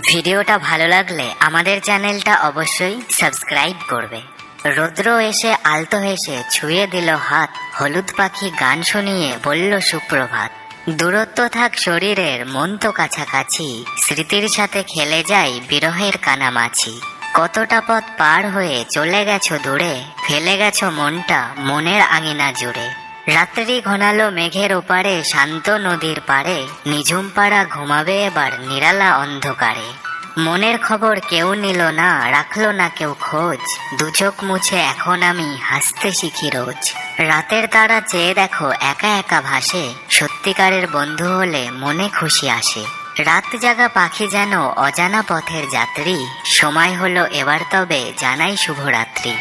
ভিডিওটা ভালো লাগলে আমাদের চ্যানেলটা অবশ্যই সাবস্ক্রাইব করবে। রুদ্র এসে আলতো হেসে ছুঁয়ে দিল হাত, হলুদ পাখি গান শুনিয়ে বলল, সুপ্রভাত। দূরত্ব থাক শরীরের, মন তো কাছাকাছি। স্মৃতির সাথে খেলে যাই বিরহের কানামাছি। কতটা পথ পার হয়ে চলে গেছো দূরে, ফেলে গেছো মনটা মনের আঙিনা জুড়ে। রাত্রি ঘনালো মেঘের ওপারে, শান্ত নদীর পাড়ে নিঝুম পাড়া ঘুমাবে এবার নিরালা অন্ধকারে। মনের খবর কেউ নিল না, রাখল না কেউ খোঁজ। দুচোখ মুছে এখন আমি হাসতে শিখি রোজ। রাতের তারা চেয়ে দেখো একা একা ভাসে, সত্যিকারের বন্ধু হলে মনে খুশি আসে। রাত জাগা পাখি যেন অজানা পথের যাত্রী, সময় হলো এবার তবে জানাই শুভরাত্রি।